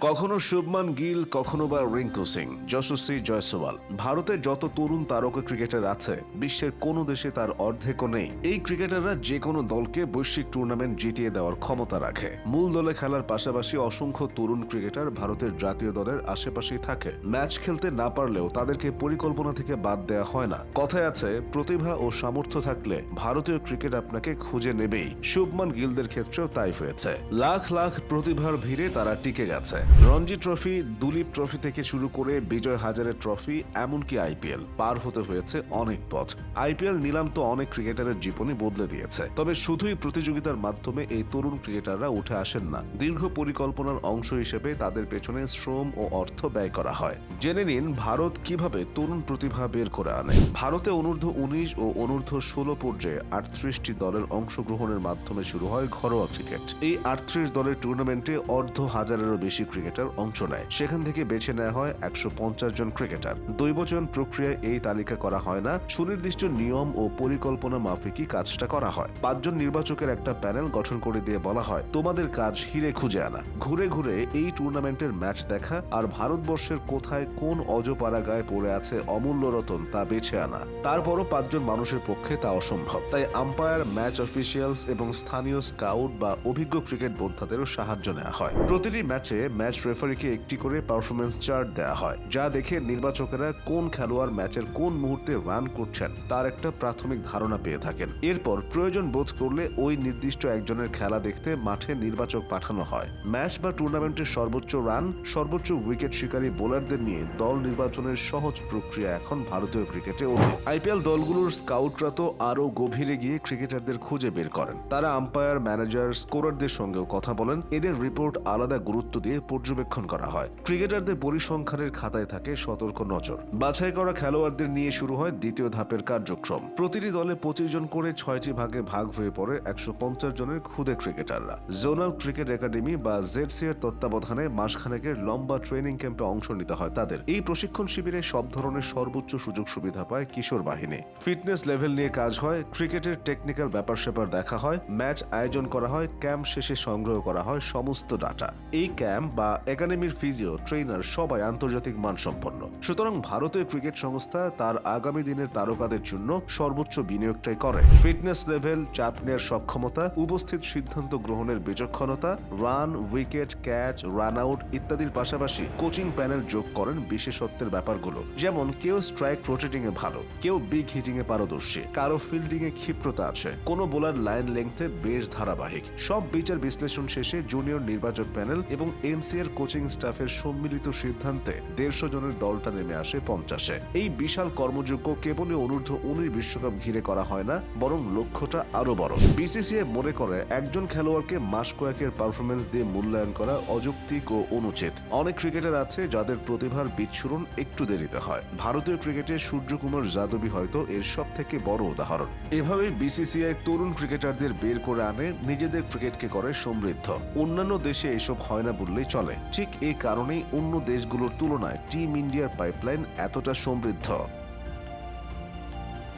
কখনো শুভমান গিল, কখনো বা রিঙ্কু সিং, যশস্বী জয়সওয়াল। ভারতে যত তরুণ তারকা ক্রিকেটার আছে, বিশ্বের কোনো দেশে তার অর্ধেকও নেই। এই ক্রিকেটাররা যে কোনো দলকে বৈশ্বিক টুর্নামেন্ট জিতিয়ে দেওয়ার ক্ষমতা রাখে। মূল দলে খেলার পাশাপাশি অসংখ্য তরুণ ক্রিকেটার ভারতের জাতীয় দলের আশেপাশেই থাকে। ম্যাচ খেলতে না পারলেও তাদেরকে পরিকল্পনা থেকে বাদ দেওয়া হয় না। কথায় আছে, প্রতিভা ও সামর্থ্য থাকলে ভারতীয় ক্রিকেট আপনাকে খুঁজে নেবেই। শুভমান গিলদের ক্ষেত্রেও তাই হয়েছে। লাখ লাখ প্রতিভার ভিড়ে তারা টিকে গেছে। রঞ্জি ট্রফি, দুলীপ ট্রফি থেকে শুরু করে বিজয় হাজারের ট্রফি, এমনকি আইপিএল। পার হতে হয়েছে অনেক পথ। আইপিএল নিলাম তো অনেক ক্রিকেটারের জীবনই বদলে দিয়েছে। তবে শুধুই প্রতিযোগিতার মাধ্যমে এই তরুণ ক্রিকেটাররা উঠে আসেন না। দীর্ঘ পরিকল্পনার অংশ হিসেবে তাদের পেছনে শ্রম ও অর্থ ব্যয় করা হয়। জেনে নিন, ভারত কীভাবে তরুণ প্রতিভা বের করে আনে। ভারতে অনূর্ধ্ব উনিশ ও অনূর্ধ্ব ষোলো পর্যায়ে আটত্রিশটি দলের অংশগ্রহণের মাধ্যমে শুরু হয় ঘরোয়া ক্রিকেট। এই আটত্রিশ দলের টুর্নামেন্টে অর্ধ হাজারেরও বেশি ক্রিকেটার অংশ নেয়। সেখান থেকে বেছে নেওয়া হয় একশো পঞ্চাশ জন ক্রিকেটার। দৈবচয়ন প্রক্রিয়ায় এই তালিকা করা হয় না। সুনির্দিষ্ট নিয়ম ও পরিকল্পনা মাফিকই কাজটা করা হয়। পাঁচজন নির্বাচকের একটা প্যানেল গঠন করে দিয়ে বলা হয়, তোমাদের কাজ হিরে খুঁজে আনা। ঘুরে ঘুরে এই টুর্নামেন্টের ম্যাচ দেখা আর ভারতবর্ষের কোথায় কোন অজপাড়া গায়ে পড়ে আছে অমূল্য রতন তা বেছে আনা। তারপরও পাঁচজন মানুষের পক্ষে তা অসম্ভব। তাই আম্পায়ার, ম্যাচ অফিসিয়ালস এবং স্থানীয় স্কাউট বা অভিজ্ঞ ক্রিকেট বোদ্ধাদেরও সাহায্য নেওয়া হয়। প্রতিটি ম্যাচে ম্যাচ রেফারিকে একটি করে পারফরমেন্স চার্ট দেওয়া হয়, যা দেখে নির্বাচকেরা কোন খেলোয়াড় ম্যাচের কোন মুহূর্তে রান করছেন তার একটা প্রাথমিক ধারণা পেয়ে থাকেন। এরপর প্রয়োজন বোধ করলে ওই নির্দিষ্ট একজনের খেলা দেখতে মাঠে নির্বাচক পাঠানো হয়। ম্যাচ বা টুর্নামেন্টের সর্বোচ্চ রান সর্বোচ্চ উইকেট শিকারী বোলারদের নিয়ে দল নির্বাচনের সহজ প্রক্রিয়া এখন ভারতীয় ক্রিকেটে অতীত। আইপিএল দলগুলোর স্কাউটরা তো আরও গভীরে গিয়ে ক্রিকেটারদের খুঁজে বের করেন। তারা আম্পায়ার ম্যানেজার স্কোরারদের সঙ্গেও কথা বলেন। এদের রিপোর্ট আলাদা গুরুত্ব দিয়ে পর্যবেক্ষণ করা হয়। ক্রিকেটারদের পরিসংখ্যানের খাতায় থাকে সতর্ক নজর। বাছাই করা খেলোয়াড়দের নিয়ে শুরু হয় দ্বিতীয় ধাপের কার্যক্রম। প্রতিটি দলে পঁচিশ জন করে ছয়টি ভাগে ভাগ হয়ে পড়ে একশো পঞ্চাশ জনের খুদে ক্রিকেটাররা। জোনাল ক্রিকেট একাডেমি বা জেডসিএর তত্ত্বাবধানে মাসখানেকের লম্বা ট্রেনিং ক্যাম্পে অংশ নিতে হয় তাদের। এই প্রশিক্ষণ শিবিরে সব ধরনের সর্বোচ্চ সুযোগ সুবিধা পায় কিশোর বাহিনী। ফিটনেস লেভেল নিয়ে কাজ হয়, ক্রিকেটের টেকনিক্যাল ব্যাপার স্যাপার দেখা হয়, ম্যাচ আয়োজন করা হয়, ক্যাম্প শেষে সংগ্রহ করা হয় সমস্ত ডাটা। এই ক্যাম্প বা একাডেমির ফিজিও ট্রেনার সবাই আন্তর্জাতিক মানসম্পন্ন। সুতরাং ভারতীয় ক্রিকেট সংস্থা তার আগামী দিনের তারকাদের জন্য সর্বোচ্চ বিনিয়োগটাই করে। ফিটনেস লেভেল, চাপ নেওয়ার সক্ষমতা, উপস্থিত সিদ্ধান্ত গ্রহণের বিচক্ষণতা, run, wicket, catch run out ইত্যাদির পাশাপাশি কোচিং প্যানেল যোগ করেন বিশেষত্বের ব্যাপারগুলো। যেমন, কেউ স্ট্রাইক রোটেটিং এ ভালো, কেউ বিগ হিটিং এ পারদর্শী, কারও ফিল্ডিং এ ক্ষিপ্রতা আছে, কোনো বোলার লাইন লেংথে বেশ ধারাবাহিক। সব বিচার বিশ্লেষণ শেষে জুনিয়র নির্বাচক প্যানেল এবং এনসিআর কোচিং স্টাফের সম্মিলিত সিদ্ধান্তে দেড়শো জনের দলটা নেমে আসে পঞ্চাশে। এই বিশাল কর্মযোগ্য কেবলই অনূর্ধ্ব উনিশ বিশ্বকাপ ঘিরে করা হয় না, বরং লক্ষ্যটা আরও বড়। বিসিসিআই মনে করে, একজন খেলোয়াড়কে মাস কয়েকের পারফরমেন্স দিয়ে মূল্যায়ন করা অযৌক্তিক ও অনুচিত। অনেক ক্রিকেটার আছে যাদের প্রতিভার বিচ্ছুরণ একটু দেরিতে হয়। ভারতীয় ক্রিকেটে সূর্যকুমার যাদবই হয়তো এর সব থেকে বড় উদাহরণ। এভাবেই বিসিসিআই তরুণ ক্রিকেটারদের বের করে আনে, নিজেদের ক্রিকেটকে করে সমৃদ্ধ। অন্যান্য দেশে এসব হয় না বললেই চলে। ঠিক এই কারণেই অন্য দেশগুলোর তুলনায় টিম ইন্ডিয়ার পাইপলাইন এতটা সমৃদ্ধ।